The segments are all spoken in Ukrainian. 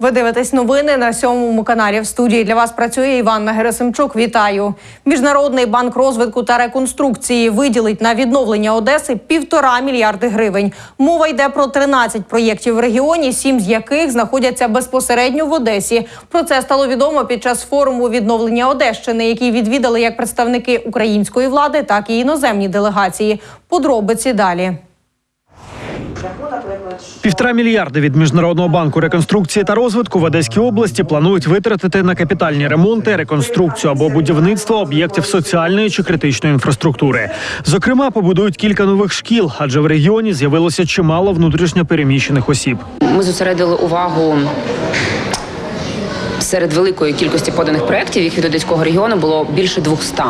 Ви дивитесь новини на сьомому каналі. В студії для вас працює Іванна Герасимчук. Вітаю. Міжнародний банк розвитку та реконструкції виділить на відновлення Одеси півтора мільярди гривень. Мова йде про 13 проєктів в регіоні, сім з яких знаходяться безпосередньо в Одесі. Про це стало відомо під час форуму відновлення Одещини, який відвідали як представники української влади, так і іноземні делегації. Подробиці далі. Півтора мільярди від міжнародного банку реконструкції та розвитку в Одеській області планують витратити на капітальні ремонти, реконструкцію або будівництво об'єктів соціальної чи критичної інфраструктури. Зокрема, побудують кілька нових шкіл, адже в регіоні з'явилося чимало внутрішньо переміщених осіб. Ми зосередили увагу. Серед великої кількості поданих проєктів, їх від Одеського регіону було більше 200.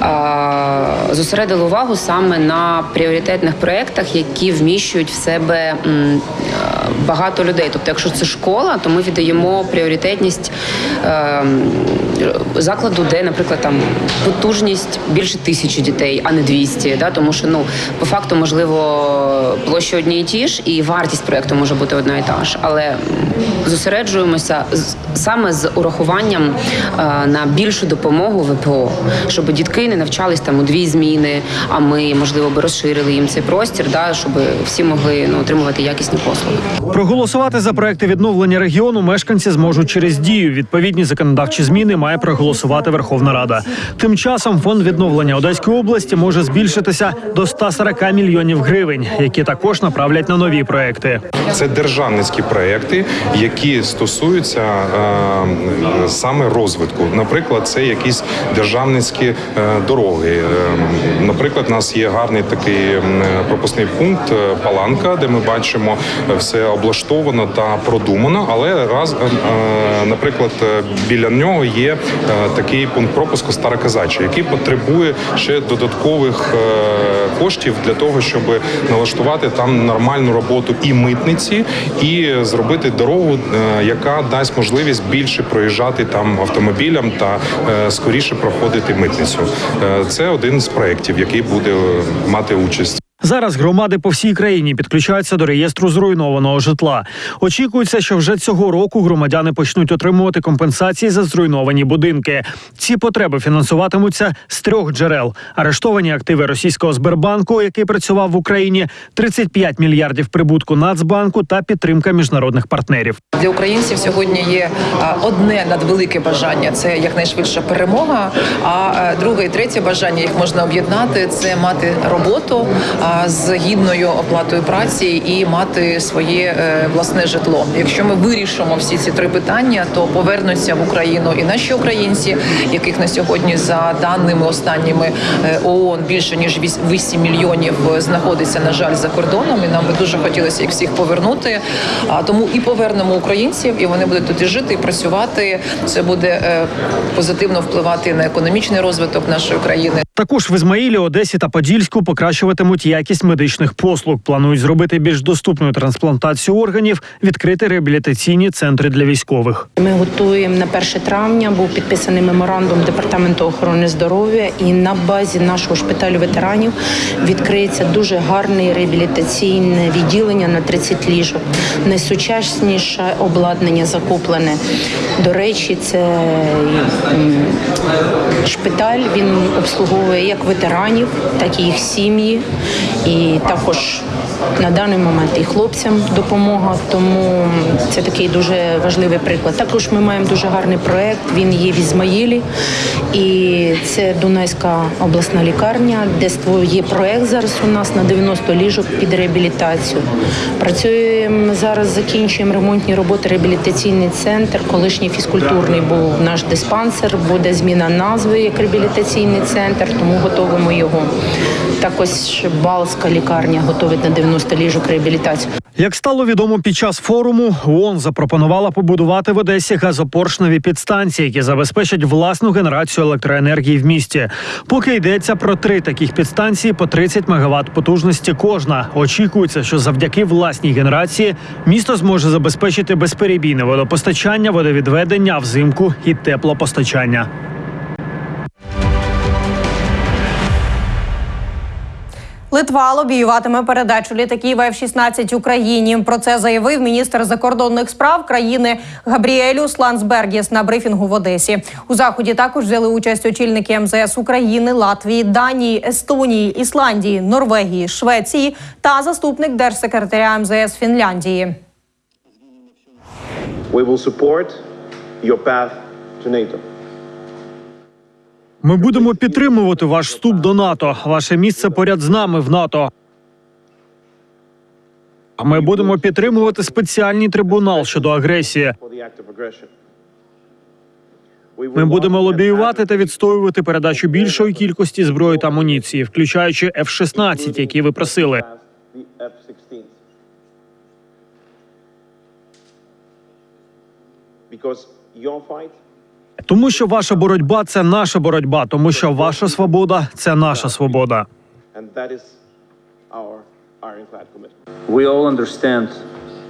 А, Зосередили увагу саме на пріоритетних проєктах, які вміщують в себе е, багато людей. Тобто, якщо це школа, то ми віддаємо пріоритетність е, закладу, де, наприклад, там потужність більше тисячі дітей, а не 200, да? тому що ну по факту можливо площі одні і ті ж, і вартість проекту може бути одна і та ж, але зосереджуємося саме з урахуванням е, на більшу допомогу ВПО, щоб дітки не навчались там у дві зміни. А ми можливо би розширили їм цей простір, да, щоб всі могли ну отримувати якісні послуги. Проголосувати за проекти відновлення регіону мешканці зможуть через дію. Відповідні законодавчі зміни має проголосувати Верховна Рада. Тим часом фонд відновлення Одеської області може збільшитися до 140 мільйонів гривень, які також направлять на нові проекти. Це державницькі проекти, які стосуються е, саме розвитку. Наприклад, це якісь державницькі е, дороги. Е, Наприклад, у нас є гарний такий пропускний пункт е, Паланка, де ми бачимо е, все облаштовано та продумано. Але раз, е, е, наприклад, біля нього є такий пункт пропуску Староказача, який потребує ще додаткових е, коштів для того, щоб налаштувати там нормальну роботу і митниці, і зробити дорогу, е, яка дасть можливість більше проїжджати там автомобілям та е, скоріше проходити митницю. Е, Це один з проєктів, який буде е, мати участь. Зараз громади по всій країні підключаються до реєстру зруйнованого житла. Очікується, що вже цього року громадяни почнуть отримувати компенсації за зруйновані будинки. Ці потреби фінансуватимуться з трьох джерел: арештовані активи російського Сбербанку, який працював в Україні, 35 мільярдів прибутку Нацбанку та підтримка міжнародних партнерів. Для українців сьогодні є одне надвелике бажання це якнайшвидша перемога. А друге і третє бажання їх можна об'єднати це мати роботу з гідною оплатою праці і мати своє е, власне житло. Якщо ми вирішимо всі ці три питання, то повернуться в Україну і наші українці, яких на сьогодні за даними останніми е, ООН більше ніж 8 мільйонів е, знаходиться на жаль за кордоном. І нам би дуже хотілося їх всіх повернути. А тому і повернемо українців, і вони будуть тут жити і працювати. Це буде позитивно впливати на економічний розвиток нашої країни. Також в Ізмаїлі, Одесі та Подільську покращуватимуть якість медичних послуг. Планують зробити більш доступною трансплантацію органів, відкрити реабілітаційні центри для військових. Ми готуємо на 1 травня. Був підписаний меморандум департаменту охорони здоров'я, і на базі нашого шпиталю ветеранів відкриється дуже гарне реабілітаційне відділення на 30 ліжок. Найсучасніше обладнання закуплене. До речі, це шпиталь. Він обслуговує як ветеранів, так і їх сім'ї, і також на даний момент і хлопцям допомога. Тому це такий дуже важливий приклад. Також ми маємо дуже гарний проект. Він є в Ізмаїлі, і це Дунайська обласна лікарня, де є проект зараз у нас на 90 ліжок під реабілітацію. Працюємо зараз, закінчуємо ремонтні роботи. Реабілітаційний центр, колишній фізкультурний був наш диспансер. Буде зміна назви як реабілітаційний центр, тому готовимо його. Також Балська лікарня готовить на 90 ліжок реабілітацію. Як стало відомо під час форуму, ООН запропонувала побудувати в Одесі газопоршневі підстанції, які забезпечать власну генерацію електроенергії в місті. Поки йдеться про три таких підстанції по 30 МВт потужності кожна. Очікується, що завдяки власній генерації місто зможе забезпечити безперебійне водопостачання, водовідведення, взимку і теплопостачання. Литва лобіюватиме передачу літаків F-16 Україні. Про це заявив міністр закордонних справ країни Габріелюс Лансбергіс на брифінгу в Одесі. У заході також взяли участь очільники МЗС України, Латвії, Данії, Естонії, Ісландії, Норвегії, Швеції та заступник держсекретаря МЗС Фінляндії. We will support your path to NATO. Ми будемо підтримувати ваш вступ до НАТО. Ваше місце поряд з нами в НАТО. Ми будемо підтримувати спеціальний трибунал щодо агресії. Ми будемо лобіювати та відстоювати передачу більшої кількості зброї та амуніції, включаючи F-16, які ви просили. advocate the F-16. Because your fight Тому що ваша боротьба це наша боротьба, тому що ваша свобода це наша свобода.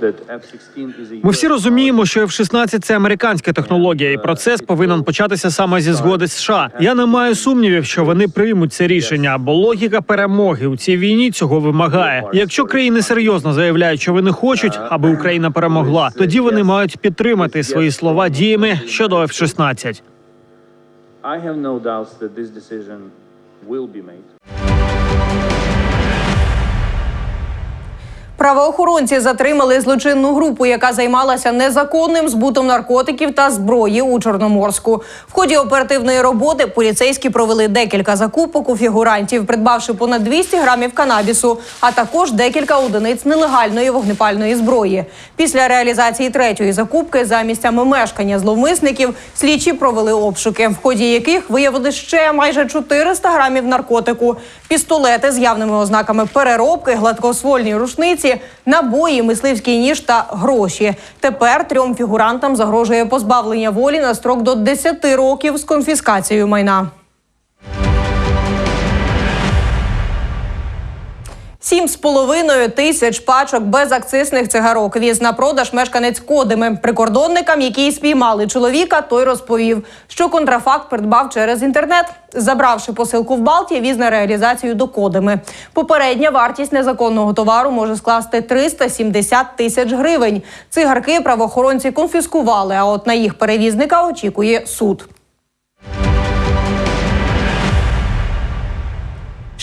And that is our ironclad commitment. We all understand that F-16 is a Ми всі розуміємо, що F-16 – це американська технологія, і процес повинен початися саме зі згоди США. Я не маю сумнівів, що вони приймуть це рішення, бо логіка перемоги у цій війні цього вимагає. Якщо країни серйозно заявляють, що вони хочуть, аби Україна перемогла, тоді вони мають підтримати свої слова діями щодо F-16. I have no doubts that this decision will be made. Правоохоронці затримали злочинну групу, яка займалася незаконним збутом наркотиків та зброї у Чорноморську. В ході оперативної роботи поліцейські провели декілька закупок у фігурантів, придбавши понад 200 грамів канабісу, а також декілька одиниць нелегальної вогнепальної зброї. Після реалізації третьої закупки за місцями мешкання зловмисників слідчі провели обшуки, в ході яких виявили ще майже 400 грамів наркотику, пістолети з явними ознаками переробки, гладкосвольні рушниці, набої, мисливський ніж та гроші. Тепер трьом фігурантам загрожує позбавлення волі на строк до 10 років з конфіскацією майна. Сім з половиною тисяч пачок безакцизних цигарок віз на продаж мешканець Кодими. Прикордонникам, які спіймали чоловіка, той розповів, що контрафакт придбав через інтернет. Забравши посилку в Балті, віз на реалізацію до Кодими. Попередня вартість незаконного товару може скласти 370 тисяч гривень. Цигарки правоохоронці конфіскували, а от на їх перевізника очікує суд.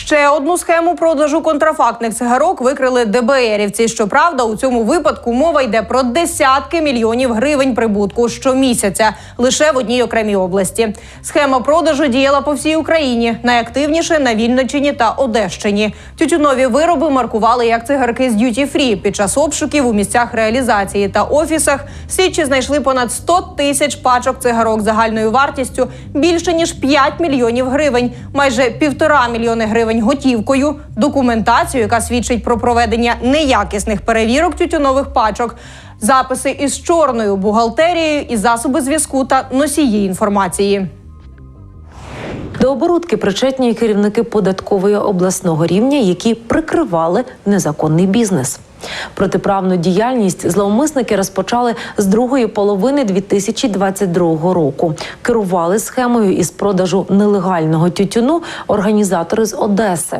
Ще одну схему продажу контрафактних цигарок викрили ДБРівці. Щоправда, у цьому випадку мова йде про десятки мільйонів гривень прибутку щомісяця лише в одній окремій області. Схема продажу діяла по всій Україні, найактивніше на Вінниччині та Одещині. Тютюнові вироби маркували як цигарки з дюті фрі. Під час обшуків у місцях реалізації та офісах слідчі знайшли понад 100 тисяч пачок цигарок загальною вартістю більше ніж 5 мільйонів гривень, майже півтора мільйони гривень готівкою, документацію, яка свідчить про проведення неякісних перевірок тютюнових пачок, записи із чорною бухгалтерією і засоби зв'язку та носії інформації. До оборудки причетні керівники податкової обласного рівня, які прикривали незаконний бізнес. Протиправну діяльність зловмисники розпочали з другої половини 2022 року. Керували схемою із продажу нелегального тютюну організатори з Одеси.